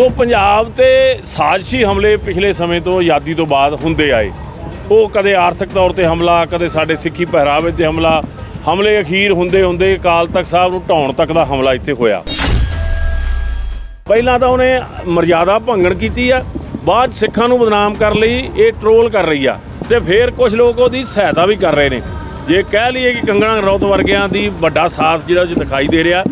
ਤੋਂ ਪੰਜਾਬ ਤੇ ਸਾਜ਼ਿਸ਼ੀ ਹਮਲੇ ਪਿਛਲੇ ਸਮੇਂ ਤੋਂ ਆਜ਼ਾਦੀ ਤੋਂ ਬਾਅਦ ਹੁੰਦੇ ਆਏ। ਉਹ ਕਦੇ ਆਰਥਿਕ ਤੌਰ ਤੇ ਹਮਲਾ, ਕਦੇ ਸਾਡੇ ਸਿੱਖੀ ਪਹਿਰਾਵੇ ਤੇ ਹਮਲਾ। ਹਮਲੇ ਅਖੀਰ ਹੁੰਦੇ ਹੁੰਦੇ ਅਕਾਲ ਤਖਤ ਸਾਹਿਬ ਨੂੰ ਢਾਉਣ ਤੱਕ ਦਾ ਹਮਲਾ ਇੱਥੇ ਹੋਇਆ। ਪਹਿਲਾਂ ਤਾਂ ਉਹਨੇ ਮਰਜ਼ਾਦਾ ਭੰਗਣ ਕੀਤੀ ਆ, ਬਾਅਦ 'ਚ ਸਿੱਖਾਂ ਨੂੰ ਬਦਨਾਮ ਕਰਨ ਲਈ, ਇਹ ਟਰੋਲ ਕਰ ਰਹੀ ਆ। ਤੇ ਫਿਰ ਕੁਝ ਲੋਕ ਉਹਦੀ ਸਹਾਇਤਾ ਵੀ ਕਰ ਰਹੇ ਨੇ। ਜੇ ਕਹਿ ਲਈਏ ਕਿ ਕੰਗਣਾ ਰੌਤ ਵਰਗਿਆਂ ਦੀ ਵੱਡਾ ਸਾਥ ਜਿਹੜਾ ਉਹ ਦਿਖਾਈ ਦੇ ਰਿਹਾ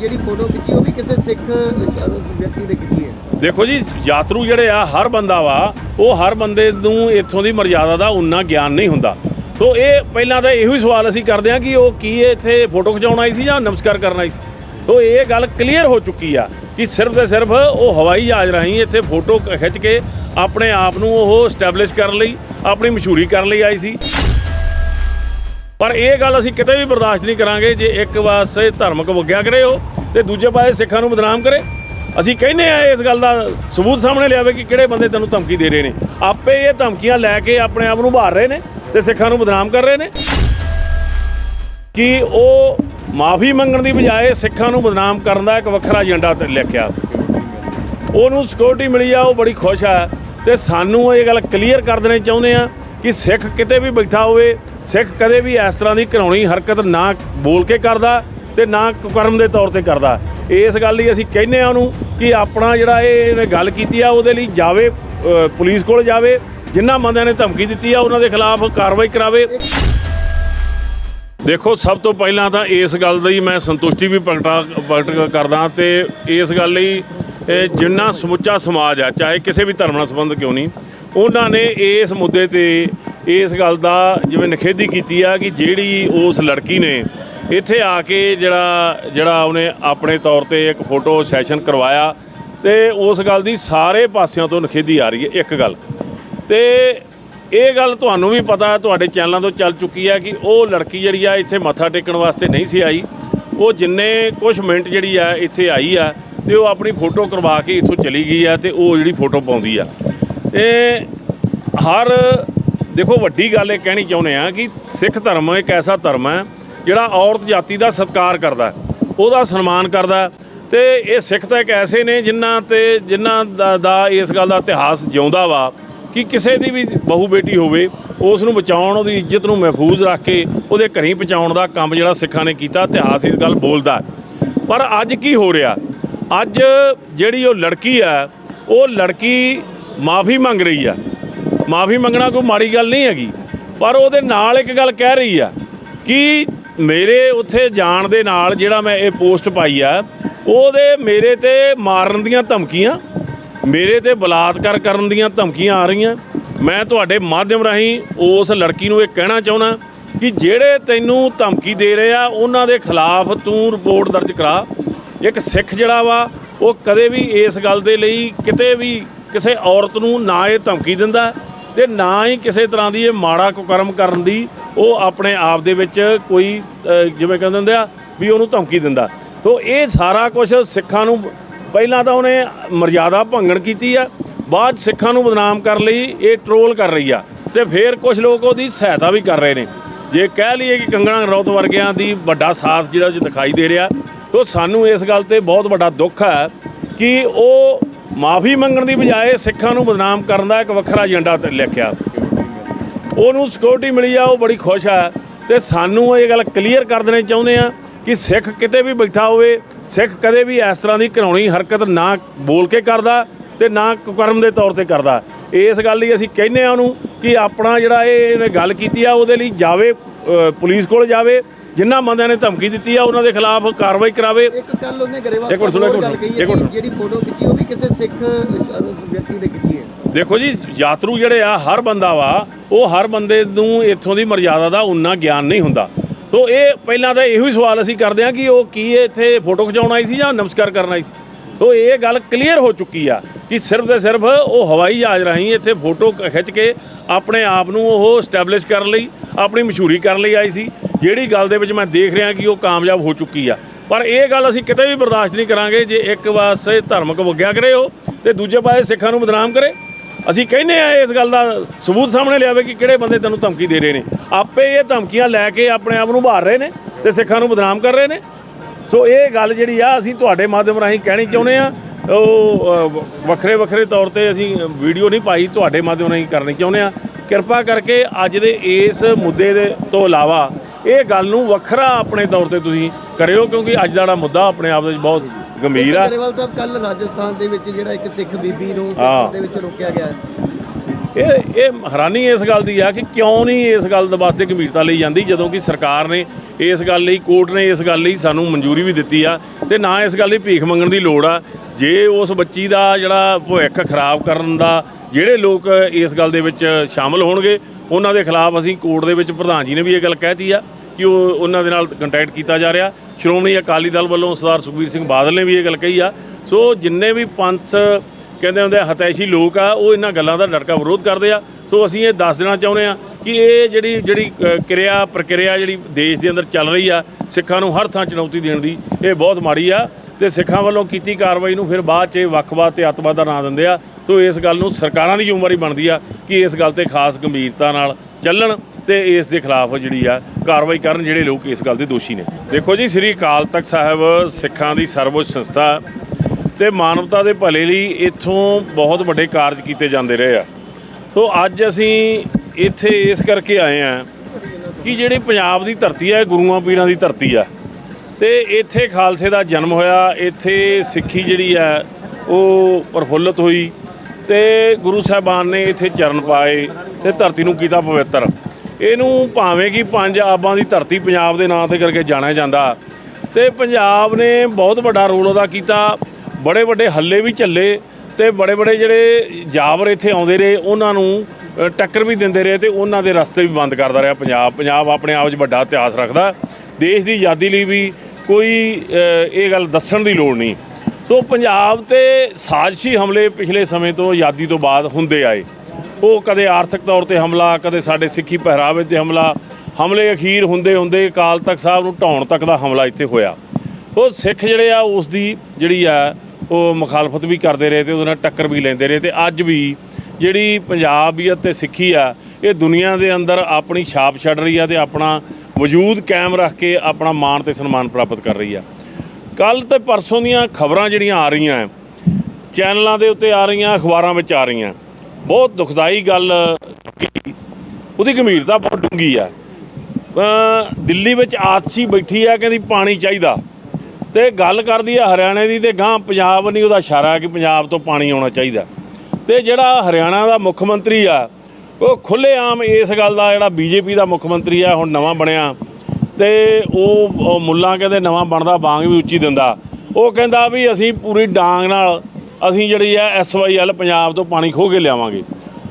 ਜਿਹੜੀ ਫੋਟੋ ਖਿੱਚੀ ਉਹ ਵੀ ਕਿਸੇ ਸਿੱਖ ਵਿਅਕਤੀ ਨੇ ਖਿੱਚੀ ਹੈ। ਦੇਖੋ ਜੀ, ਯਾਤਰੂ ਜਿਹੜੇ ਆ, ਹਰ ਬੰਦਾ ਵਾ, ਉਹ ਹਰ ਬੰਦੇ ਨੂੰ ਇੱਥੋਂ ਦੀ ਮਰਜ਼ਾਦਾ ਦਾ ਉਨਾ ਗਿਆਨ ਨਹੀਂ ਹੁੰਦਾ। ਸੋ ਇਹ ਪਹਿਲਾਂ ਤਾਂ ਇਹੋ ਹੀ ਸਵਾਲ ਅਸੀਂ ਕਰਦੇ ਹਾਂ ਕਿ ਉਹ ਕੀ ਇੱਥੇ ਫੋਟੋ ਖਿਚਾਉਣ ਆਈ ਸੀ ਜਾਂ ਨਮਸਕਾਰ ਕਰਨ ਆਈ ਸੀ? ਸੋ ਇਹ ਗੱਲ ਕਲੀਅਰ ਹੋ ਚੁੱਕੀ ਆ ਕਿ ਸਿਰਫ ਤੇ ਸਿਰਫ ਉਹ ਹਵਾਈ ਜਹਾਜ਼ ਰਾਹੀਂ ਇੱਥੇ ਫੋਟੋ ਖਿੱਚ ਕੇ ਆਪਣੇ ਆਪ ਨੂੰ ਉਹ ਸਟੈਬਲਿਸ਼ ਕਰਨ ਲਈ, ਆਪਣੀ ਮਸ਼ਹੂਰੀ ਕਰਨ ਲਈ ਆਈ ਸੀ। ਪਰ ਇਹ ਗੱਲ ਅਸੀਂ ਕਿਤੇ ਵੀ ਬਰਦਾਸ਼ਤ ਨਹੀਂ ਕਰਾਂਗੇ ਜੇ ਇੱਕ ਪਾਸੇ ਧਾਰਮਿਕ ਵਗਿਆ ਕਰੇ ਉਹ ਤੇ ਦੂਜੇ ਪਾਸੇ ਸਿੱਖਾਂ ਨੂੰ ਬਦਨਾਮ ਕਰੇ। ਅਸੀਂ ਕਹਿੰਦੇ ਆ ਇਸ ਗੱਲ ਦਾ ਸਬੂਤ ਸਾਹਮਣੇ ਲਿਆਵੇ ਕਿ ਕਿਹੜੇ ਬੰਦੇ ਤੈਨੂੰ ਧਮਕੀ ਦੇ ਰਹੇ ਨੇ। ਆਪੇ ਇਹ ਧਮਕੀਆਂ ਲੈ ਕੇ ਆਪਣੇ ਆਪ ਨੂੰ ਭਾਰ ਰਹੇ ਨੇ ਤੇ ਸਿੱਖਾਂ ਨੂੰ ਬਦਨਾਮ ਕਰ ਰਹੇ ਨੇ। ਕਿ ਉਹ ਮਾਫੀ ਮੰਗਣ ਦੀ ਬਜਾਏ ਸਿੱਖਾਂ ਨੂੰ ਬਦਨਾਮ ਕਰਨ ਦਾ ਇੱਕ ਵੱਖਰਾ ਏਜੰਡਾ ਲਿਖਿਆ। ਉਹਨੂੰ ਸਿਕਿਉਰਿਟੀ ਮਿਲੀ ਆ, ਉਹ ਬੜੀ ਖੁਸ਼ ਆ ਤੇ ਸਾਨੂੰ ਇਹ ਗੱਲ ਕਲੀਅਰ ਕਰ ਦੇਣੀ ਚਾਹੁੰਦੇ ਆ ਕਿ ਸਿੱਖ ਕਿਤੇ ਵੀ ਬੈਠਾ ਹੋਵੇ ਸਿੱਖ ਕਦੇ ਵੀ ਇਸ ਤਰ੍ਹਾਂ ਦੀ ਘਰਾਉਣੀ ਹਰਕਤ ਨਾ ਬੋਲ ਕੇ ਕਰਦਾ ਤੇ ਨਾ ਕੁਕਰਮ ਦੇ ਤੌਰ ਤੇ ਕਰਦਾ। ਇਸ ਗੱਲ ਲਈ ਅਸੀਂ ਕਹਿੰਦੇ ਆ ਉਹਨੂੰ ਕਿ ਆਪਣਾ ਜਿਹੜਾ ਇਹ ਗੱਲ ਕੀਤੀ ਆ, ਉਹਦੇ ਲਈ ਜਾਵੇ ਪੁਲਿਸ ਕੋਲ ਜਾਵੇ ਜਿਨ੍ਹਾਂ ਬੰਦਿਆਂ ਨੇ ਧਮਕੀ ਦਿੱਤੀ ਆ, ਉਹਨਾਂ ਦੇ ਖਿਲਾਫ ਕਾਰਵਾਈ ਕਰਾਵੇ। ਦੇਖੋ, ਸਭ ਤੋਂ ਪਹਿਲਾਂ ਤਾਂ ਇਸ ਗੱਲ ਦੀ ਮੈਂ ਸੰਤੁਸ਼ਟੀ ਵੀ ਪ੍ਰਗਟਾ ਪ੍ਰਗਟ ਕਰਦਾ ਤੇ ਇਸ ਗੱਲ ਲਈ ਜਿੰਨਾ ਸਮੁੱਚਾ ਸਮਾਜ ਆ, ਚਾਹੇ ਕਿਸੇ ਵੀ ਧਰਮ ਨਾਲ ਸੰਬੰਧ ਕਿਉਂ ਨਹੀਂ, ਉਹਨਾਂ ਨੇ ਇਸ ਮੁੱਦੇ ਤੇ ਇਸ ਗੱਲ ਦਾ ਜਿਵੇਂ ਨਖੇਦੀ ਕੀਤੀ ਆ ਕਿ ਜਿਹੜੀ ਉਸ ਲੜਕੀ ਨੇ ਇੱਥੇ ਆ ਕੇ ਜਿਹੜਾ ਜਿਹੜਾ ਉਹਨੇ ਆਪਣੇ ਤੌਰ ਤੇ ਇੱਕ ਫੋਟੋ ਸੈਸ਼ਨ ਕਰਵਾਇਆ ਤੇ ਉਸ ਗੱਲ ਦੀ ਸਾਰੇ ਪਾਸਿਆਂ ਤੋਂ ਨਖੇਦੀ ਆ ਰਹੀ ਹੈ, ਇੱਕ ਗੱਲ। ਤੇ ਇਹ ਗੱਲ ਤੁਹਾਨੂੰ ਵੀ ਪਤਾ, ਤੁਹਾਡੇ ਚੈਨਲਾਂ ਤੋਂ ਚੱਲ ਚੁੱਕੀ ਹੈ ਕਿ ਉਹ ਲੜਕੀ ਜਿਹੜੀ ਆ ਇੱਥੇ ਮੱਥਾ ਟੇਕਣ ਵਾਸਤੇ ਨਹੀਂ ਸੀ ਆਈ। ਉਹ ਜਿੰਨੇ ਕੁਝ ਮਿੰਟ ਜਿਹੜੀ ਆ ਇੱਥੇ ਆਈ ਆ ਤੇ ਉਹ ਆਪਣੀ ਫੋਟੋ ਕਰਵਾ ਕੇ ਇੱਥੋਂ ਚਲੀ ਗਈ ਆ ਤੇ ਉਹ ਜਿਹੜੀ ਫੋਟੋ ਪਾਉਂਦੀ ਆ। ਇਹ ਹਰ ਦੇਖੋ ਵੱਡੀ ਗੱਲ ਇਹ ਕਹਿਣੀ ਚਾਹੁੰਦੇ ਆ ਕਿ ਸਿੱਖ ਧਰਮ ਇੱਕ ਐਸਾ ਧਰਮ ਹੈ ਜਿਹੜਾ ਔਰਤ ਜਾਤੀ ਦਾ ਸਤਿਕਾਰ ਕਰਦਾ ਉਹਦਾ ਸਨਮਾਨ ਕਰਦਾ ਹੈ ਤੇ ਇਹ ਸਿੱਖ ਤਾਂ ਇੱਕ ਐਸੇ ਨੇ ਜਿਨ੍ਹਾਂ ਤੇ ਜਿਨ੍ਹਾਂ ਦਾ, ਦਾ ਇਸ ਗੱਲ ਦਾ ਇਤਿਹਾਸ ਜਿਉਂਦਾ ਵਾ ਕਿ ਕਿਸੇ ਦੀ ਵੀ ਬਹੂ ਬੇਟੀ ਹੋਵੇ ਉਸ ਨੂੰ ਬਚਾਉਣ ਉਹਦੀ ਇੱਜ਼ਤ ਨੂੰ ਮਹਿਫੂਜ਼ ਰੱਖ ਕੇ ਉਹਦੇ ਘਰੀ ਪਹੁੰਚਾਉਣ ਦਾ ਕੰਮ ਜਿਹੜਾ ਸਿੱਖਾਂ ਨੇ ਕੀਤਾ ਇਤਿਹਾਸ ਇਸ ਗੱਲ ਬੋਲਦਾ ਪਰ ਅੱਜ ਕੀ ਹੋ ਰਿਹਾ? ਅੱਜ ਜਿਹੜੀ ਉਹ ਲੜਕੀ ਆ ਉਹ ਲੜਕੀ ਮਾਫੀ ਮੰਗ ਰਹੀ ਆ ਮਾਫੀ ਮੰਗਣਾ ਕੋਈ ਮਾੜੀ ਗੱਲ ਨਹੀਂ ਹੈਗੀ। ਪਰ ਉਹਦੇ ਨਾਲ ਇੱਕ ਗੱਲ ਕਹਿ ਰਹੀ ਆ ਕਿ ਮੇਰੇ ਉੱਥੇ ਜਾਣ ਦੇ ਨਾਲ ਜਿਹੜਾ ਮੈਂ ਇਹ ਪੋਸਟ ਪਾਈ ਆ, ਉਹਦੇ ਮੇਰੇ ਤੇ ਮਾਰਨ ਦੀਆਂ ਧਮਕੀਆਂ, ਮੇਰੇ ਤੇ ਬਲਾਤਕਾਰ ਕਰਨ ਦੀਆਂ ਧਮਕੀਆਂ ਆ ਰਹੀਆਂ। ਮੈਂ ਤੁਹਾਡੇ ਮਾਧਿਅਮ ਰਾਹੀਂ ਉਸ ਲੜਕੀ ਨੂੰ ਇਹ ਕਹਿਣਾ ਚਾਹੁੰਦਾ ਕਿ ਜਿਹੜੇ ਤੈਨੂੰ ਧਮਕੀ ਦੇ ਰਹੇ ਆ, ਉਹਨਾਂ ਦੇ ਖਿਲਾਫ ਤੂੰ ਰਿਪੋਰਟ ਦਰਜ ਕਰਾ। ਇੱਕ ਸਿੱਖ ਜਿਹੜਾ ਵਾ, ਉਹ ਕਦੇ ਵੀ ਇਸ ਗੱਲ ਦੇ ਲਈ ਕਿਤੇ ਵੀ ਕਿਸੇ ਔਰਤ ਨੂੰ ਨਾ ਇਹ ਧਮਕੀ ਦਿੰਦਾ। ਤੇ ਨਾ ਹੀ ਕਿਸੇ ਤਰ੍ਹਾਂ ਦੀ ਇਹ ਮਾੜਾ ਕੁਕਰਮ ਕਰਨ ਦੀ ਉਹ ਆਪਣੇ ਆਪ ਦੇ ਵਿੱਚ ਕੋਈ ਜਿਵੇਂ ਕਹਿੰਦੇ ਹੁੰਦੇ ਆ, ਵੀ ਉਹਨੂੰ ਧਮਕੀ ਦਿੰਦਾ। ਤੋ ਇਹ ਸਾਰਾ ਕੁਝ ਸਿੱਖਾਂ ਨੂੰ, ਪਹਿਲਾਂ ਤਾਂ ਉਹਨੇ ਮਰਿਆਦਾ ਭੰਗਣ ਕੀਤੀ ਆ, ਬਾਅਦ 'ਚ ਸਿੱਖਾਂ ਨੂੰ ਬਦਨਾਮ ਕਰਨ ਲਈ, ਇਹ ਟਰੋਲ ਕਰ ਰਹੀ ਆ। ਤੇ ਫਿਰ ਕੁਝ ਲੋਕ ਉਹਦੀ ਸਹਾਇਤਾ ਵੀ ਕਰ ਰਹੇ ਨੇ। ਜੇ ਕਹਿ ਲਈਏ ਕਿ ਕੰਗਣਾ ਰਣੌਤ ਵਰਗਿਆਂ ਦੀ ਵੱਡਾ ਸਾਥ ਜਿਹੜਾ ਉਹ ਦਿਖਾਈ ਦੇ ਰਿਹਾ, ਤੋ ਸਾਨੂੰ ਇਸ ਗੱਲ ਤੇ ਬਹੁਤ ਵੱਡਾ ਦੁੱਖ ਹੈ ਕਿ ਉਹ ਮਾਫੀ ਮੰਗਣ ਦੀ ਬਜਾਏ ਸਿੱਖਾਂ ਨੂੰ ਬਦਨਾਮ ਕਰਨ ਦਾ ਇੱਕ ਵੱਖਰਾ ਏਜੰਡਾ ਤੇ ਲਿਖਿਆ। ਉਹਨੂੰ ਸਿਕਿਉਰਿਟੀ ਮਿਲੀ ਆ, ਉਹ ਬੜੀ ਖੁਸ਼ ਆ ਤੇ ਸਾਨੂੰ ਇਹ ਗੱਲ ਕਲੀਅਰ ਕਰ ਦੇਣੀ ਚਾਹੁੰਦੇ ਆ ਕਿ ਸਿੱਖ ਕਿਤੇ ਵੀ ਬੈਠਾ ਹੋਵੇ, ਸਿੱਖ ਕਦੇ ਵੀ ਇਸ ਤਰ੍ਹਾਂ ਦੀ ਘਰਾਉਣੀ ਹਰਕਤ ਨਾ ਬੋਲ ਕੇ ਕਰਦਾ ਤੇ ਨਾ ਕੁਕਰਮ ਦੇ ਤੌਰ ਤੇ ਕਰਦਾ। ਇਸ ਗੱਲ ਲਈ ਅਸੀਂ ਕਹਿੰਦੇ ਆ ਉਹਨੂੰ ਕਿ ਆਪਣਾ ਜਿਹੜਾ ਇਹ ਗੱਲ ਕੀਤੀ ਆ, ਉਹਦੇ ਲਈ ਜਾਵੇ ਪੁਲਿਸ ਕੋਲ ਜਾਵੇ ਜਿਨ੍ਹਾਂ ਬੰਦਿਆਂ ਨੇ ਧਮਕੀ ਦਿੱਤੀ ਆ ਉਹਨਾਂ ਦੇ ਖਿਲਾਫ ਕਾਰਵਾਈ ਕਰਾਵੇ। ਇੱਕ ਕੱਲ ਉਹਨੇ ਗਰੇਵਾਲ ਇੱਕ ਮਿੰਟ ਸੁਣੋ, ਇੱਕ ਮਿੰਟ, ਜਿਹੜੀ ਫੋਟੋ ਖਿੱਚੀ ਉਹ ਵੀ ਕਿਸੇ ਸਿੱਖ ਵਿਅਕਤੀ ਨੇ ਖਿੱਚੀ ਹੈ। ਦੇਖੋ ਜੀ ਯਾਤਰੂ ਜਿਹੜੇ ਆ ਹਰ ਬੰਦਾ ਵਾ ਉਹ ਹਰ ਬੰਦੇ ਨੂੰ ਇੱਥੋਂ ਦੀ ਮਰਜ਼ਾਦਾ ਦਾ ਉਨਾ ਗਿਆਨ ਨਹੀਂ ਹੁੰਦਾ। ਸੋ ਇਹ ਪਹਿਲਾਂ ਤਾਂ ਇਹੋ ਹੀ ਸਵਾਲ ਅਸੀਂ ਕਰਦੇ ਆ ਕਿ ਉਹ ਕੀ ਇੱਥੇ ਫੋਟੋ ਖਿਚਾਉਣ ਆਈ ਸੀ ਜਾਂ ਨਮਸਕਾਰ ਕਰਨ ਆਈ ਸੀ? ਸੋ ਇਹ ਗੱਲ ਕਲੀਅਰ ਹੋ ਚੁੱਕੀ ਆ ਕਿ ਸਿਰਫ ਤੇ ਸਿਰਫ ਉਹ ਹਵਾਈ ਜਹਾਜ਼ ਰਾਹੀਂ ਇੱਥੇ ਫੋਟੋ ਖਿੱਚ ਕੇ ਆਪਣੇ ਆਪ ਨੂੰ ਉਹ ਸਟੈਬਲਿਸ਼ ਕਰਨ ਲਈ ਆਪਣੀ ਮਸ਼ਹੂਰੀ ਕਰਨ ਲਈ ਆਈ ਸੀ। ਜਿਹੜੀ ਗੱਲ ਦੇ ਵਿੱਚ ਮੈਂ ਦੇਖ ਰਿਹਾ ਕਿ ਉਹ ਕਾਮਯਾਬ ਹੋ ਚੁੱਕੀ ਆ। ਪਰ ਇਹ ਗੱਲ ਅਸੀਂ ਕਿਤੇ ਵੀ ਬਰਦਾਸ਼ਤ ਨਹੀਂ ਕਰਾਂਗੇ ਜੇ ਇੱਕ ਪਾਸੇ ਧਾਰਮਿਕ ਵਗਿਆ ਕਰੇ ਉਹ ਤੇ ਦੂਜੇ ਪਾਸੇ ਸਿੱਖਾਂ ਨੂੰ ਬਦਨਾਮ ਕਰੇ। ਅਸੀਂ ਕਹਿੰਦੇ ਆ ਇਸ ਗੱਲ ਦਾ ਸਬੂਤ ਸਾਹਮਣੇ ਲਿਆਵੇ ਕਿ ਕਿਹੜੇ ਬੰਦੇ ਤੈਨੂੰ ਧਮਕੀ ਦੇ ਰਹੇ ਨੇ। ਆਪੇ ਇਹ ਧਮਕੀਆਂ ਲੈ ਕੇ ਆਪਣੇ ਆਪ ਨੂੰ ਭਾਰ ਰਹੇ ਨੇ ਤੇ ਸਿੱਖਾਂ ਨੂੰ ਬਦਨਾਮ ਕਰ ਰਹੇ ਨੇ। ਸੋ ਇਹ ਗੱਲ ਜਿਹੜੀ ਆ, ਅਸੀਂ ਤੁਹਾਡੇ ਮਾਧਿਅਮ ਰਾਹੀਂ ਕਹਿਣੀ ਚਾਹੁੰਦੇ ਆ। ਉਹ ਵੱਖਰੇ ਵੱਖਰੇ ਤੌਰ ਤੇ ਅਸੀਂ ਵੀਡੀਓ ਨਹੀਂ ਪਾਈ, ਤੁਹਾਡੇ ਮਾਧਿਅਮ ਰਾਹੀਂ ਕਰਨੀ ਚਾਹੁੰਦੇ ਆ। ਕਿਰਪਾ ਕਰਕੇ ਅੱਜ ਦੇ ਇਸ ਮੁੱਦੇ ਦੇ ਤੋਂ ਇਲਾਵਾ ਇਹ ਗੱਲ ਨੂੰ ਵੱਖਰਾ ਆਪਣੇ ਤੌਰ ਤੇ ਤੁਸੀਂ ਕਰਿਓ ਕਿਉਂਕਿ ਅੱਜ ਦਾ ਜਿਹੜਾ ਮੁੱਦਾ ਆਪਣੇ ਆਪ ਵਿੱਚ ਬਹੁਤ ਗੰਭੀਰ ਆ ਗਰੇਵਾਲ ਸਾਹਿਬ ਕੱਲ ਰਾਜਸਥਾਨ ਦੇ ਵਿੱਚ ਜਿਹੜਾ ਇੱਕ ਸਿੱਖ ਬੀਬੀ ਨੂੰ ਹਾਂ। ਪੇਪਰ ਦੇ ਵਿੱਚ ਰੋਕਿਆ ਗਿਆ ਹੈ। ਇਹ ਇਹ ਹੈਰਾਨੀ ਇਸ ਗੱਲ ਦੀ ਆ ਕਿ ਕਿਉਂ ਨਹੀਂ ਇਸ ਗੱਲ ਦੇ ਵਾਸਤੇ ਗੰਭੀਰਤਾ ਲਈ ਜਾਂਦੀ ਜਦੋਂ ਕਿ ਸਰਕਾਰ ਨੇ ਇਸ ਗੱਲ ਲਈ ਕੋਰਟ ਨੇ ਇਸ ਗੱਲ ਲਈ ਸਾਨੂੰ ਮਨਜ਼ੂਰੀ ਵੀ ਦਿੱਤੀ ਆ ਤੇ ਨਾ ਇਸ ਗੱਲ ਲਈ ਭੀਖ ਮੰਗਣ ਦੀ ਲੋੜ ਆ ਜੇ ਉਸ ਬੱਚੀ ਦਾ ਜਿਹੜਾ ਭਵਿੱਖ ਖਰਾਬ ਕਰਨ ਦਾ ਜਿਹੜੇ ਲੋਕ ਇਸ ਗੱਲ ਦੇ ਵਿੱਚ ਸ਼ਾਮਲ ਹੋਣਗੇ ਉਹਨਾਂ ਦੇ ਖਿਲਾਫ ਅਸੀਂ ਕੋਰਟ ਦੇ ਵਿੱਚ ਪ੍ਰਧਾਨ ਜੀ ਨੇ ਵੀ ਇਹ ਗੱਲ ਕਹਿਤੀ ਆ ਕਿ ਉਹ ਉਹਨਾਂ ਦੇ ਨਾਲ ਕੰਟੈਕਟ ਕੀਤਾ ਜਾ ਰਿਹਾ। ਸ਼੍ਰੋਮਣੀ ਅਕਾਲੀ ਦਲ ਵੱਲੋਂ ਸਰਦਾਰ ਸੁਖਬੀਰ ਸਿੰਘ ਬਾਦਲ ਨੇ ਵੀ ਇਹ ਗੱਲ ਕਹੀ ਆ। ਸੋ ਜਿੰਨੇ ਵੀ ਪੰਥ ਕਹਿੰਦੇ ਹੁੰਦੇ ਆ, ਹਤੈਸ਼ੀ ਲੋਕ ਆ ਉਹ ਇਹਨਾਂ ਗੱਲਾਂ ਦਾ ਡਟਕਾ ਵਿਰੋਧ ਕਰਦੇ ਆ। ਸੋ ਅਸੀਂ ਇਹ ਦੱਸ ਦੇਣਾ ਚਾਹੁੰਦੇ ਆ ਕਿ ਇਹ ਜਿਹੜੀ ਜਿਹੜੀ ਕਿਰਿਆ ਪ੍ਰਕਿਰਿਆ ਜਿਹੜੀ ਦੇਸ਼ ਦੇ ਅੰਦਰ ਚੱਲ ਰਹੀ ਆ ਸਿੱਖਾਂ ਨੂੰ ਹਰ ਥਾਂ ਚੁਣੌਤੀ ਦੇਣ ਦੀ ਇਹ ਬਹੁਤ ਮਾੜੀ ਆ। ਤੇ ਸਿੱਖਾਂ ਵੱਲੋਂ ਕੀਤੀ ਕਾਰਵਾਈ ਨੂੰ ਫਿਰ ਬਾਅਦ 'ਚ ਇਹ ਵੱਖਵਾਦ ਤੇ ਅੱਤਵਾਦ ਦਾ ਨਾਂ ਦਿੰਦੇ ਆ। ਸੋ ਇਸ ਗੱਲ ਨੂੰ ਸਰਕਾਰਾਂ ਦੀ ਜ਼ਿੰਮੇਵਾਰੀ ਬਣਦੀ ਆ ਕਿ ਇਸ ਗੱਲ ਤੇ ਖਾਸ ਗੰਭੀਰਤਾ ਨਾਲ ਚੱਲਣ ਤੇ ਇਸ ਦੇ ਖਿਲਾਫ ਜਿਹੜੀ ਆ ਕਾਰਵਾਈ ਕਰਨ ਜਿਹੜੇ ਲੋਕ ਇਸ ਗੱਲ ਦੇ ਦੋਸ਼ੀ ਨੇ। ਦੇਖੋ ਜੀ, ਸ੍ਰੀ ਅਕਾਲ ਤਖਤ ਸਾਹਿਬ ਸਿੱਖਾਂ ਦੀ ਸਰਵਉੱਚ ਸੰਸਥਾ ਤੇ ਮਾਨਵਤਾ ਦੇ ਭਲੇ ਲਈ ਇੱਥੋਂ ਬਹੁਤ ਵੱਡੇ ਕਾਰਜ ਕੀਤੇ ਜਾਂਦੇ ਰਹੇ ਆ। ਸੋ ਅੱਜ ਅਸੀਂ ਇੱਥੇ ਇਸ ਕਰਕੇ ਆਏ ਆ ਕਿ ਜਿਹੜੀ ਪੰਜਾਬ ਦੀ ਧਰਤੀ ਆ, ਇਹ ਗੁਰੂਆਂ ਪੀਰਾਂ ਦੀ ਧਰਤੀ ਆ। ਤੇ ਇੱਥੇ ਖਾਲਸੇ ਦਾ ਜਨਮ ਹੋਇਆ, ਇੱਥੇ ਸਿੱਖੀ ਜਿਹੜੀ ਆ, ਉਹ ਪ੍ਰਫੁੱਲਤ ਹੋਈ। ਤੇ ਗੁਰੂ ਸਾਹਿਬਾਨ ਨੇ ਇੱਥੇ ਚਰਨ ਪਾਏ ਤੇ ਧਰਤੀ ਨੂੰ ਕੀਤਾ ਪਵਿੱਤਰ। ਇਹਨੂੰ ਭਾਵੇਂ ਕਿ ਪੰਜ ਆਬਾਂ ਦੀ ਧਰਤੀ ਪੰਜਾਬ ਦੇ ਨਾਂ ਤੇ ਕਰਕੇ ਜਾਣਿਆ ਜਾਂਦਾ। ਤੇ ਪੰਜਾਬ ਨੇ ਬਹੁਤ ਵੱਡਾ ਰੋਲ ਅਦਾ ਕੀਤਾ। ਬੜੇ ਵੱਡੇ ਹੱਲੇ ਵੀ ਝੱਲੇ ਤੇ ਬੜੇ ਬੜੇ ਜਿਹੜੇ ਜਾਬਰ ਇੱਥੇ ਆਉਂਦੇ ਰਹੇ, ਉਹਨਾਂ ਨੂੰ ਟੱਕਰ ਵੀ ਦਿੰਦੇ ਰਹੇ ਤੇ ਉਹਨਾਂ ਦੇ ਰਸਤੇ ਵੀ ਬੰਦ ਕਰਦਾ ਰਿਹਾ ਪੰਜਾਬ। ਪੰਜਾਬ ਆਪਣੇ ਆਪ 'ਚ ਵੱਡਾ ਇਤਿਹਾਸ ਰੱਖਦਾ। ਦੇਸ਼ ਦੀ ਆਜ਼ਾਦੀ ਲਈ ਵੀ ਕੋਈ ਇਹ ਗੱਲ ਦੱਸਣ ਦੀ ਲੋੜ ਨਹੀਂ। ਸੋ ਪੰਜਾਬ ਤੇ ਸਾਜ਼ਿਸ਼ੀ ਹਮਲੇ ਪਿਛਲੇ ਸਮੇਂ ਤੋਂ ਆਜ਼ਾਦੀ ਤੋਂ ਬਾਅਦ ਹੁੰਦੇ ਆਏ। ਉਹ ਕਦੇ ਆਰਥਿਕ ਤੌਰ ਤੇ ਹਮਲਾ, ਕਦੇ ਸਾਡੇ ਸਿੱਖੀ ਪਹਿਰਾਵੇ ਤੇ ਹਮਲਾ। ਹਮਲੇ ਅਖੀਰ ਹੁੰਦੇ ਹੁੰਦੇ ਅਕਾਲ ਤਖਤ ਸਾਹਿਬ ਨੂੰ ਢਾਉਣ ਤੱਕ ਦਾ ਹਮਲਾ ਇੱਥੇ ਹੋਇਆ। ਉਹ ਸਿੱਖ ਜਿਹੜੇ ਆ, ਉਸ ਦੀ ਜਿਹੜੀ ਆ, ਉਹ ਮੁਖਾਲਫਤ ਵੀ ਕਰਦੇ ਰਹੇ ਤੇ ਉਹਦੇ ਨਾਲ ਟੱਕਰ ਵੀ ਲੈਂਦੇ ਰਹੇ ਤੇ ਅੱਜ ਵੀ ਜਿਹੜੀ ਪੰਜਾਬੀਅਤ ਤੇ ਸਿੱਖੀ ਆ, ਇਹ ਦੁਨੀਆ ਦੇ ਅੰਦਰ ਆਪਣੀ ਛਾਪ ਛੱਡ ਰਹੀ ਆ ਤੇ ਆਪਣਾ ਵਜੂਦ ਕਾਇਮ ਰੱਖ ਕੇ ਆਪਣਾ ਮਾਣ ਤੇ ਸਨਮਾਨ ਪ੍ਰਾਪਤ ਕਰ ਰਹੀ ਆ। ਕੱਲ ਤੇ ਪਰਸੋਂ ਦੀਆਂ ਖਬਰਾਂ ਜਿਹੜੀਆਂ ਆ ਰਹੀਆਂ ਚੈਨਲਾਂ ਦੇ ਉੱਤੇ ਆ ਰਹੀਆਂ, ਅਖਬਾਰਾਂ ਵਿੱਚ ਆ ਰਹੀਆਂ। ਬਹੁਤ ਦੁਖਦਾਈ ਗੱਲ ਉਹਦੀ ਗੰਭੀਰਤਾ ਬਹੁਤ ਡੂੰਗੀ ਆ ਦਿੱਲੀ ਵਿੱਚ ਆਤਸ਼ੀ ਬੈਠੀ ਆ ਕਹਿੰਦੀ ਪਾਣੀ ਚਾਹੀਦਾ। ਤੇ ਗੱਲ ਕਰਦੀ ਆ ਹਰਿਆਣੇ ਦੀ ਤੇ ਗਾਂ ਪੰਜਾਬ ਨਹੀਂ, ਉਹਦਾ ਇਸ਼ਾਰਾ ਕਿ ਪੰਜਾਬ ਤੋਂ ਪਾਣੀ ਆਉਣਾ ਚਾਹੀਦਾ। ਤੇ ਜਿਹੜਾ ਹਰਿਆਣਾ ਦਾ ਮੁੱਖ ਮੰਤਰੀ ਆ, ਉਹ ਖੁੱਲ੍ਹੇਆਮ ਇਸ ਗੱਲ ਦਾ ਜਿਹੜਾ ਬੀਜੇਪੀ ਦਾ ਮੁੱਖ ਮੰਤਰੀ ਆ, ਹੁਣ ਨਵਾਂ ਬਣਿਆ। ਤੇ ਉਹ ਉਹ ਮੁੱਲਾ ਕਹਿੰਦੇ ਨਵਾਂ ਬਣਦਾ ਬਾਂਗ ਵੀ ਉੱਚੀ ਦਿੰਦਾ। ਉਹ ਕਹਿੰਦਾ ਵੀ ਅਸੀਂ ਪੂਰੀ ਡਾਂਗ ਨਾਲ ਅਸੀਂ ਜਿਹੜੀ ਆ ਐਸਵਾਈਐਲ ਪੰਜਾਬ ਤੋਂ ਪਾਣੀ ਖੋਹ ਕੇ ਲਿਆਵਾਂਗੇ।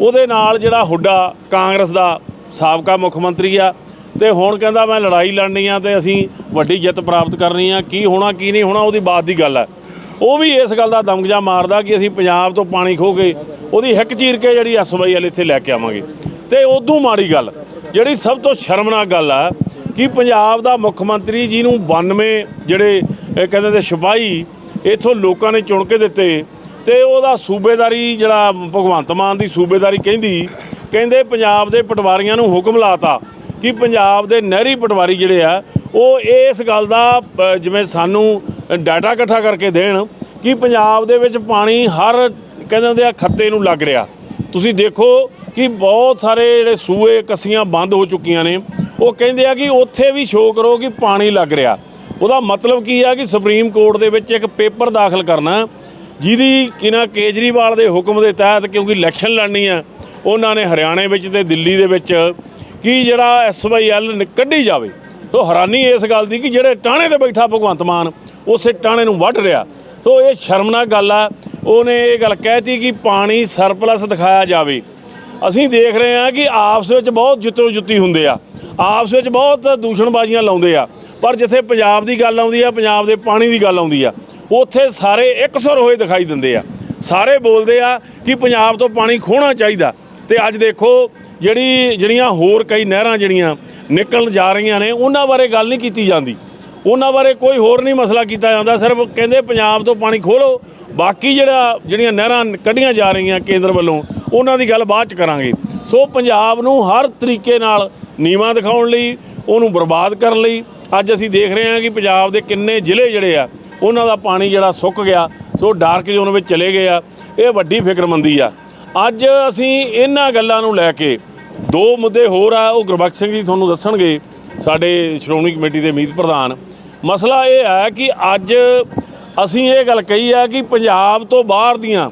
ਉਹਦੇ ਨਾਲ ਜਿਹੜਾ ਹੁੱਡਾ ਕਾਂਗਰਸ ਦਾ ਸਾਬਕਾ ਮੁੱਖ ਮੰਤਰੀ ਆ, ਤੇ ਹੁਣ ਕਹਿੰਦਾ ਮੈਂ ਲੜਾਈ ਲੜਨੀ ਆ ਤੇ ਅਸੀਂ ਵੱਡੀ ਜਿੱਤ ਪ੍ਰਾਪਤ ਕਰਨੀ ਆ, ਕੀ ਹੋਣਾ, ਕੀ ਨਹੀਂ ਹੋਣਾ, ਉਹਦੀ ਬਾਤ ਦੀ ਗੱਲ ਹੈ ਉਹ ਵੀ ਇਸ ਗੱਲ ਦਾ ਦਮਗਜਾ ਮਾਰਦਾ ਕਿ ਅਸੀਂ ਪੰਜਾਬ ਤੋਂ ਪਾਣੀ ਖੋਹ ਕੇ ਉਹਦੀ ਹਿੱਕ ਚੀਰ ਕੇ ਜਿਹੜੀ ਐਸਵਾਈਐਲ ਇੱਥੇ ਲੈ ਕੇ ਆਵਾਂਗੇ। ਤੇ ਉਦੋਂ ਮਾੜੀ ਗੱਲ, ਜਿਹੜੀ ਸਭ ਤੋਂ ਸ਼ਰਮਨਾਕ ਗੱਲ ਆ ਕਿ ਪੰਜਾਬ ਦਾ ਮੁੱਖ ਮੰਤਰੀ ਜੀ ਨੂੰ 92 ਜਿਹੜੇ ਕਹਿੰਦੇ ਤੇ ਸਿਪਾਹੀ, ਇਥੋਂ ਲੋਕਾਂ ਨੇ ਚੁਣ ਕੇ ਦਿੱਤੇ ਤੇ ਉਹਦਾ ਸੂਬੇਦਾਰੀ ਜਿਹੜਾ ਭਗਵੰਤ ਮਾਨ ਦੀ ਸੂਬੇਦਾਰੀ ਕਹਿੰਦੀ, ਕਹਿੰਦੇ ਪੰਜਾਬ ਦੇ ਪਟਵਾਰੀਆਂ ਨੂੰ ਹੁਕਮ ਲਾਤਾ ਕਿ ਪੰਜਾਬ ਦੇ ਨਹਿਰੀ ਪਟਵਾਰੀ ਜਿਹੜੇ ਆ, ਉਹ ਇਸ ਗੱਲ ਦਾ ਜਿਵੇਂ ਸਾਨੂੰ ਡਾਟਾ ਇਕੱਠਾ ਕਰਕੇ ਦੇਣ ਕਿ ਪੰਜਾਬ ਦੇ ਵਿੱਚ ਪਾਣੀ ਹਰ ਕਹਿੰਦੇ ਹੁੰਦੇ ਆ ਖੱਤੇ ਨੂੰ ਲੱਗ ਰਿਹਾ। ਤੁਸੀਂ ਦੇਖੋ ਕਿ ਬਹੁਤ ਸਾਰੇ ਜਿਹੜੇ ਸੂਏ, ਕੱਸੀਆਂ ਬੰਦ ਹੋ ਚੁੱਕੀਆਂ ਨੇ। ਉਹ ਕਹਿੰਦੇ ਆ ਕਿ ਉੱਥੇ ਵੀ ਸ਼ੋਅ ਕਰੋ ਕਿ ਪਾਣੀ ਲੱਗ ਰਿਹਾ। ਉਹਦਾ ਮਤਲਬ ਕੀ ਆ ਕਿ ਸੁਪਰੀਮ ਕੋਰਟ ਦੇ ਵਿੱਚ ਇੱਕ ਪੇਪਰ ਦਾਖਲ ਕਰਨਾ, ਜਿਹਦੀ ਕਿਨਾ ਕੇਜਰੀਵਾਲ ਦੇ ਹੁਕਮ ਦੇ ਤਹਿਤ ਕਿਉਂਕਿ ਇਲੈਕਸ਼ਨ ਲੜਨੀ ਆ, ਉਹਨਾਂ ਨੇ ਹਰਿਆਣੇ ਵਿੱਚ ਤੇ ਦਿੱਲੀ ਦੇ ਵਿੱਚ ਕਿ ਜਿਹੜਾ ਐਸਵਾਈਐਲ ਕੱਢੀ ਜਾਵੇ। ਸੋ ਹੈਰਾਨੀ ਇਸ ਗੱਲ ਦੀ ਕਿ ਜਿਹੜੇ ਟਾਣੇ ਤੇ ਬੈਠਾ ਭਗਵੰਤ ਮਾਨ, ਉਸੇ ਟਾਣੇ ਨੂੰ ਵੱਢ ਰਿਹਾ। ਸੋ ਇਹ ਸ਼ਰਮਨਾਕ ਗੱਲ ਆ। ਉਹਨੇ ਇਹ ਗੱਲ ਕਹਿਤੀ ਕਿ ਪਾਣੀ ਸਰਪਲਸ ਦਿਖਾਇਆ ਜਾਵੇ। ਅਸੀਂ ਦੇਖ ਰਹੇ ਹਾਂ ਕਿ ਆਪਸ ਵਿੱਚ ਬਹੁਤ ਜੁੱਤੋ ਜੁੱਤੀ ਹੁੰਦੇ ਆ। ਆਪਸ ਵਿੱਚ ਬਹੁਤ ਦੂਸ਼ਣਬਾਜ਼ੀਆਂ ਲਾਉਂਦੇ ਆ। ਪਰ ਜਿੱਥੇ ਪੰਜਾਬ ਦੀ ਗੱਲ ਆਉਂਦੀ ਆ, ਪੰਜਾਬ ਦੇ ਪਾਣੀ ਦੀ ਗੱਲ ਆਉਂਦੀ ਆ, ਉੱਥੇ ਸਾਰੇ ਇੱਕ ਸੁਰ ਹੋਏ ਦਿਖਾਈ ਦਿੰਦੇ ਆ। ਸਾਰੇ ਬੋਲਦੇ ਆ ਕਿ ਪੰਜਾਬ ਤੋਂ ਪਾਣੀ ਖੋਣਾ ਚਾਹੀਦਾ। ਤੇ ਅੱਜ ਦੇਖੋ, ਜਿਹੜੀ ਜਿਹੜੀਆਂ ਹੋਰ ਕਈ ਨਹਿਰਾਂ ਜਿਹੜੀਆਂ ਨਿਕਲਣ ਜਾ ਰਹੀਆਂ ਨੇ, ਉਹਨਾਂ ਬਾਰੇ ਗੱਲ ਨਹੀਂ ਕੀਤੀ ਜਾਂਦੀ। ਉਹਨਾਂ ਬਾਰੇ ਕੋਈ ਹੋਰ ਨਹੀਂ ਮਸਲਾ ਕੀਤਾ ਜਾਂਦਾ, ਸਿਰਫ ਕਹਿੰਦੇ ਪੰਜਾਬ ਤੋਂ ਪਾਣੀ ਖੋਲੋ ਬਾਕੀ ਜਿਹੜਾ ਜਿਹੜੀਆਂ ਨਹਿਰਾਂ ਕੱਢੀਆਂ ਜਾ ਰਹੀਆਂ ਕੇਂਦਰ ਵੱਲੋਂ ਉਹਨਾਂ ਦੀ ਗੱਲ ਬਾਅਦ ਚ ਕਰਾਂਗੇ। ਸੋ ਪੰਜਾਬ ਨੂੰ ਹਰ ਤਰੀਕੇ ਨਾਲ ਨੀਵਾਂ ਦਿਖਾਉਣ ਲਈ, ਉਹਨੂੰ ਬਰਬਾਦ ਕਰਨ ਲਈ, ਅੱਜ ਅਸੀਂ ਦੇਖ ਰਹੇ ਹਾਂ ਕਿ ਪੰਜਾਬ ਦੇ ਕਿੰਨੇ ਜ਼ਿਲ੍ਹੇ ਜਿਹੜੇ ਆ, ਉਹਨਾਂ ਦਾ ਪਾਣੀ ਜਿਹੜਾ ਸੁੱਕ ਗਿਆ, ਸੋ ਡਾਰਕ ਜ਼ੋਨ ਵਿੱਚ ਚਲੇ ਗਏ ਆ। ਇਹ ਵੱਡੀ ਫਿਕਰਮੰਦੀ ਆ। ਅੱਜ ਅਸੀਂ ਇਹਨਾਂ ਗੱਲਾਂ ਨੂੰ ਲੈ ਕੇ ਦੋ ਮੁੱਦੇ ਹੋਰ ਆ, ਉਹ ਗੁਰਬਖਸ਼ ਸਿੰਘ ਜੀ ਤੁਹਾਨੂੰ ਦੱਸਣਗੇ, ਸਾਡੇ ਸ਼੍ਰੋਮਣੀ ਕਮੇਟੀ ਦੇ ਮੀਤ ਪ੍ਰਧਾਨ। ਮਸਲਾ ਇਹ ਹੈ ਕਿ ਅੱਜ ਅਸੀਂ ਇਹ ਗੱਲ ਕਹੀ ਹੈ ਕਿ ਪੰਜਾਬ ਤੋਂ ਬਾਹਰ ਦੀਆਂ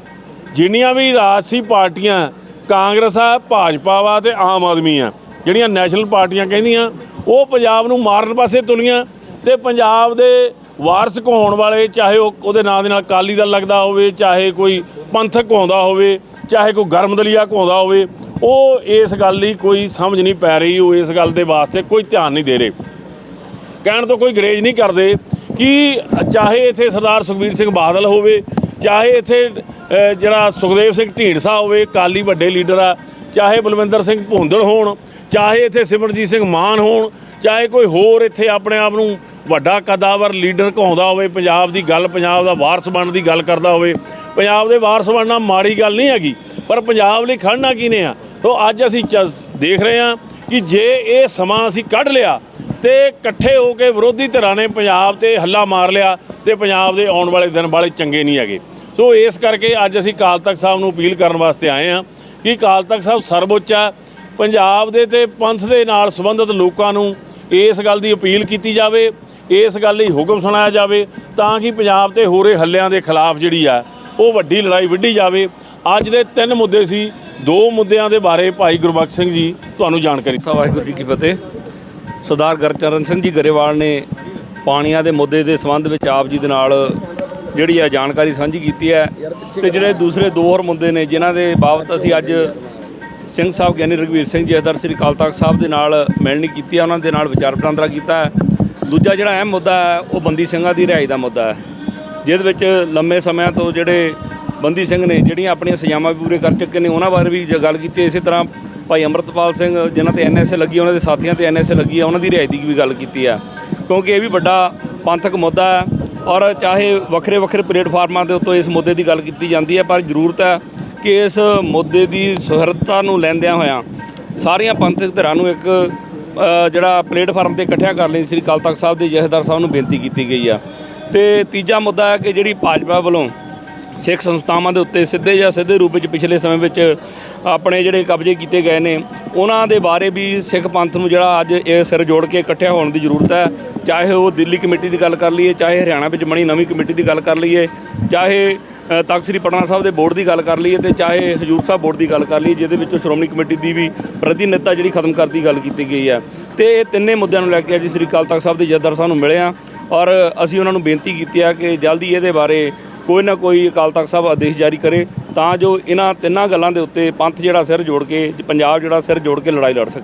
ਜਿੰਨੀਆਂ ਵੀ ਰਾਜਸੀ ਪਾਰਟੀਆਂ, ਕਾਂਗਰਸ ਆ, ਭਾਜਪਾ ਵਾ ਤੇ ਆਮ ਆਦਮੀ ਆ, ਜਿਹੜੀਆਂ ਨੈਸ਼ਨਲ ਪਾਰਟੀਆਂ ਕਹਿੰਦੀਆਂ, ਉਹ ਪੰਜਾਬ ਨੂੰ ਮਾਰਨ ਪਾਸੇ ਤੁਲੀਆਂ ਤੇ ਪੰਜਾਬ ਦੇ ਵਾਰਸ ਕਹਾਉਣ ਵਾਲੇ, ਚਾਹੇ ਉਹ ਉਹਦੇ ਨਾਂ ਦੇ ਨਾਲ ਕਾਲੀ ਦਲ ਲੱਗਦਾ ਹੋਵੇ, ਚਾਹੇ ਕੋਈ ਪੰਥਕ ਕਹਾਉਂਦਾ ਹੋਵੇ, ਚਾਹੇ ਕੋਈ ਗਰਮਦਲੀਆ ਕਹਾਉਂਦਾ ਹੋਵੇ, ਉਹ ਇਸ ਗੱਲ ਲਈ ਕੋਈ ਸਮਝ ਨਹੀਂ ਪੈ ਰਹੀ, ਉਹ ਇਸ ਗੱਲ ਦੇ ਵਾਸਤੇ ਕੋਈ ਧਿਆਨ ਨਹੀਂ ਦੇ ਰਹੇ। ਕਹਿਣ ਤੋਂ ਕੋਈ ਗਰੇਜ ਨਹੀਂ ਕਰਦੇ ਕਿ ਚਾਹੇ ਇੱਥੇ ਸਰਦਾਰ ਸੁਖਬੀਰ ਸਿੰਘ ਬਾਦਲ ਹੋਵੇ ਚਾਹੇ ਇੱਥੇ ਜਿਹੜਾ ਸੁਖਦੇਵ ਸਿੰਘ ਢੀਂਡਸਾ ਹੋਵੇ ਕਾਲੀ ਵੱਡੇ ਲੀਡਰ ਆ, ਚਾਹੇ ਬਲਵਿੰਦਰ ਸਿੰਘ ਭੁੰਦੜ ਹੋਣ, ਚਾਹੇ ਇੱਥੇ ਸਿਮਰਜੀਤ ਸਿੰਘ ਮਾਨ ਹੋਣ, ਚਾਹੇ ਕੋਈ ਹੋਰ ਇੱਥੇ ਆਪਣੇ ਆਪ ਨੂੰ ਵੱਡਾ ਕਦਾਵਰ ਲੀਡਰ ਕਹਾਉਂਦਾ ਹੋਵੇ, ਪੰਜਾਬ ਦੀ ਗੱਲ, ਪੰਜਾਬ ਦਾ ਵਾਰਸ ਬਣਨ ਦੀ ਗੱਲ ਕਰਦਾ ਹੋਵੇ, ਪੰਜਾਬ ਦੇ ਵਾਰਸ ਬਣਨਾ ਮਾੜੀ ਗੱਲ ਨਹੀਂ ਹੈਗੀ, ਪਰ ਪੰਜਾਬ ਲਈ ਖੜਨਾ ਕਿਨੇ ਆ? ਤੋਂ ਅੱਜ ਅਸੀਂ ਚ- ਦੇਖ ਰਹੇ ਹਾਂ ਕਿ ਜੇ ਇਹ ਸਮਾਂ ਅਸੀਂ ਕੱਢ ਲਿਆ ਤੇ ਇਕੱਠੇ ਹੋ ਕੇ ਵਿਰੋਧੀ ਧਿਰਾਂ ਨੇ ਪੰਜਾਬ ਤੇ ਹੱਲਾ ਮਾਰ ਲਿਆ ਤੇ ਪੰਜਾਬ ਦੇ ਆਉਣ ਵਾਲੇ ਦਿਨ ਵਾਲੇ ਚੰਗੇ ਨਹੀਂ ਹੈਗੇ। ਸੋ ਇਸ ਕਰਕੇ ਅੱਜ ਅਸੀਂ ਅਕਾਲ ਤਖਤ ਸਾਹਿਬ ਨੂੰ ਅਪੀਲ ਕਰਨ ਵਾਸਤੇ ਆਏ ਹਾਂ ਕਿ ਅਕਾਲ ਤਖਤ ਸਾਹਿਬ ਸਰਵਉੱਚ ਹੈ। ਪੰਜਾਬ ਦੇ ਤੇ ਪੰਥ ਦੇ ਨਾਲ ਸੰਬੰਧਿਤ ਲੋਕਾਂ ਨੂੰ ਇਸ ਗੱਲ ਦੀ ਅਪੀਲ ਕੀਤੀ ਜਾਵੇ, ਇਸ ਗੱਲ ਲਈ ਹੁਕਮ ਸੁਣਾਇਆ ਜਾਵੇ ਤਾਂ ਕਿ ਪੰਜਾਬ ਤੇ ਹੋ ਰਹੇ ਹੱਲਿਆਂ ਦੇ ਖਿਲਾਫ ਜਿਹੜੀ ਆ, ਉਹ ਵੱਡੀ ਲੜਾਈ ਵਿੱਢੀ ਜਾਵੇ। ਅੱਜ ਦੇ ਤਿੰਨ ਮੁੱਦੇ ਸੀ, ਦੋ ਮੁੱਦਿਆਂ ਦੇ ਬਾਰੇ ਭਾਈ ਗੁਰਬਖਸ਼ ਸਿੰਘ ਜੀ, ਤੁਹਾਨੂੰ ਜਾਣਕਾਰੀ ਵਾਹਿਗੁਰੂ ਜੀ ਕੀ ਫਤਿਹ। ਸਰਦਾਰ ਗੁਰਚਰਨ ਸਿੰਘ ਜੀ ਗਰੇਵਾਲ ਨੇ ਪਾਣੀਆਂ ਦੇ ਮੁੱਦੇ ਦੇ ਸੰਬੰਧ ਵਿੱਚ ਆਪ ਜੀ ਦੇ ਨਾਲ ਜਿਹੜੀ ਹੈ ਜਾਣਕਾਰੀ ਸਾਂਝੀ ਕੀਤੀ ਹੈ ਤੇ ਜਿਹੜੇ ਦੂਸਰੇ ਦੋ ਹੋਰ ਮੁੱਦੇ ਨੇ, ਜਿਨ੍ਹਾਂ ਦੇ ਬਾਬਤ ਅਸੀਂ ਅੱਜ ਸਿੰਘ ਸਾਹਿਬ ਗਿਆਨੀ ਰਘਵੀਰ ਸਿੰਘ ਜੀ ਅਦਰ ਸ੍ਰੀ ਅਕਾਲ ਤਖਤ ਸਾਹਿਬ ਦੇ ਨਾਲ ਮਿਲਣੀ ਕੀਤੀ ਹੈ, ਉਹਨਾਂ ਦੇ ਨਾਲ ਵਿਚਾਰ ਵਟਾਂਦਰਾ ਕੀਤਾ ਹੈ। ਦੂਜਾ ਜਿਹੜਾ ਅਹਿਮ ਮੁੱਦਾ ਹੈ, ਉਹ ਬੰਦੀ ਸਿੰਘਾਂ ਦੀ ਰਿਹਾਈ ਦਾ ਮੁੱਦਾ ਹੈ, ਜਿਹਦੇ ਵਿੱਚ ਲੰਮੇ ਸਮਿਆਂ ਤੋਂ ਜਿਹੜੇ ਬੰਦੀ ਸਿੰਘ ਨੇ, ਜਿਹੜੀਆਂ ਆਪਣੀਆਂ ਸਜ਼ਾਵਾਂ ਵੀ ਪੂਰੇ ਕਰ ਚੁੱਕੇ ਨੇ, ਉਹਨਾਂ ਬਾਰੇ ਵੀ ਜੇ ਗੱਲ ਕੀਤੀ ਇਸੇ ਤਰ੍ਹਾਂ ਭਾਈ ਅੰਮ੍ਰਿਤਪਾਲ ਸਿੰਘ ਜਿਨ੍ਹਾਂ ਤੇ ਐਨਐਸਏ ਲੱਗੀ ਉਹਨਾਂ ਦੇ ਸਾਥੀਆਂ ਤੇ ਐਨਐਸਏ ਲੱਗੀ ਆ, ਉਹਨਾਂ ਦੀ ਰਿਹਾਈ ਦੀ ਵੀ ਗੱਲ ਕੀਤੀ ਹੈ ਕਿਉਂਕਿ ਇਹ ਵੀ ਵੱਡਾ ਪੰਥਕ ਮੁੱਦਾ ਹੈ ਔਰ ਚਾਹੇ ਵੱਖਰੇ ਵੱਖਰੇ ਪਲੇਟਫਾਰਮਾਂ ਦੇ ਉੱਤੇ ਇਸ ਮੁੱਦੇ ਦੀ ਗੱਲ ਕੀਤੀ ਜਾਂਦੀ ਹੈ, ਪਰ ਜ਼ਰੂਰਤ ਹੈ ਕਿ ਇਸ ਮੁੱਦੇ ਦੀ ਸੁਹਿਰਦਤਾ ਨੂੰ ਲੈਂਦਿਆਂ ਹੋਇਆਂ ਸਾਰੀਆਂ ਪੰਥਕ ਧਿਰਾਂ ਨੂੰ ਇੱਕ ਜਿਹੜਾ ਪਲੇਟਫਾਰਮ ਤੇ ਇਕੱਠਿਆ ਕਰ ਲਈ ਸ੍ਰੀ ਅਕਾਲ ਤਖਤ ਸਾਹਿਬ ਦੇ ਜਥੇਦਾਰ ਸਾਹਿਬ ਨੂੰ ਬੇਨਤੀ ਕੀਤੀ ਗਈ ਆ। ਤੇ ਤੀਜਾ ਮੁੱਦਾ ਹੈ ਕਿ ਜਿਹੜੀ ਭਾਜਪਾ ਵੱਲੋਂ ਸਿੱਖ ਸੰਸਥਾਵਾਂ ਦੇ ਉੱਤੇ ਸਿੱਧੇ ਜਾਂ ਸਿੱਧੇ ਰੂਪ ਵਿੱਚ ਪਿਛਲੇ ਸਮੇਂ ਵਿੱਚ ਆਪਣੇ ਜਿਹੜੇ ਕਬਜ਼ੇ ਕੀਤੇ ਗਏ ਨੇ, ਉਹਨਾਂ ਦੇ ਬਾਰੇ ਵੀ ਸਿੱਖ ਪੰਥ ਨੂੰ ਜਿਹੜਾ ਅੱਜ ਇਹ ਸਿਰ ਜੋੜ ਕੇ ਇਕੱਠਿਆ ਹੋਣ ਦੀ ਜ਼ਰੂਰਤ ਹੈ। ਚਾਹੇ ਉਹ ਦਿੱਲੀ ਕਮੇਟੀ ਦੀ ਗੱਲ ਕਰ ਲਈਏ, ਚਾਹੇ ਹਰਿਆਣਾ ਵਿੱਚ ਬਣੀ ਨਵੀਂ ਕਮੇਟੀ ਦੀ ਗੱਲ ਕਰ ਲਈਏ, ਚਾਹੇ ਤਖ਼ਤ ਸ੍ਰੀ ਪਟਨਾ ਸਾਹਿਬ ਦੇ ਬੋਰਡ ਦੀ ਗੱਲ ਕਰ ਲਈਏ ਤੇ ਚਾਹੇ ਹਜੂਰ ਸਾਹਿਬ ਬੋਰਡ ਦੀ ਗੱਲ ਕਰ ਲਈਏ, ਜਿਹਦੇ ਵਿੱਚੋਂ ਸ਼੍ਰੋਮਣੀ ਕਮੇਟੀ ਦੀ ਵੀ ਪ੍ਰਤੀਨਿਧਤਾ ਜਿਹੜੀ ਖਤਮ ਕਰਨ ਦੀ ਗੱਲ ਕੀਤੀ ਗਈ ਹੈ। ਤੇ ਇਹ ਤਿੰਨੇ ਮੁੱਦਿਆਂ ਨੂੰ ਲੈ ਕੇ ਅੱਜ ਸ੍ਰੀ ਅਕਾਲ ਤਖਤ ਸਾਹਿਬ ਦੇ ਜਥੇਦਾਰ ਸਾਹਿਬ ਨੂੰ ਮਿਲੇ ਆ ਔਰ ਅਸੀਂ ਉਹਨਾਂ ਨੂੰ ਬੇਨਤੀ ਕੀਤੀ ਆ ਕਿ ਜਲਦੀ ਇਹਦੇ ਬਾਰੇ ਕੋਈ ਨਾ ਕੋਈ ਅਕਾਲ ਤਖਤ ਸਾਹਿਬ ਆਦੇਸ਼ ਜਾਰੀ ਕਰੇ, ਤਾਂ ਜੋ ਇਹਨਾਂ ਤਿੰਨਾਂ ਗੱਲਾਂ ਦੇ ਉੱਤੇ ਪੰਥ ਜਿਹੜਾ ਸਿਰ ਜੋੜ ਕੇ, ਪੰਜਾਬ ਜਿਹੜਾ ਸਿਰ ਜੋੜ ਕੇ ਲੜਾਈ ਲੜ ਸਕੇ।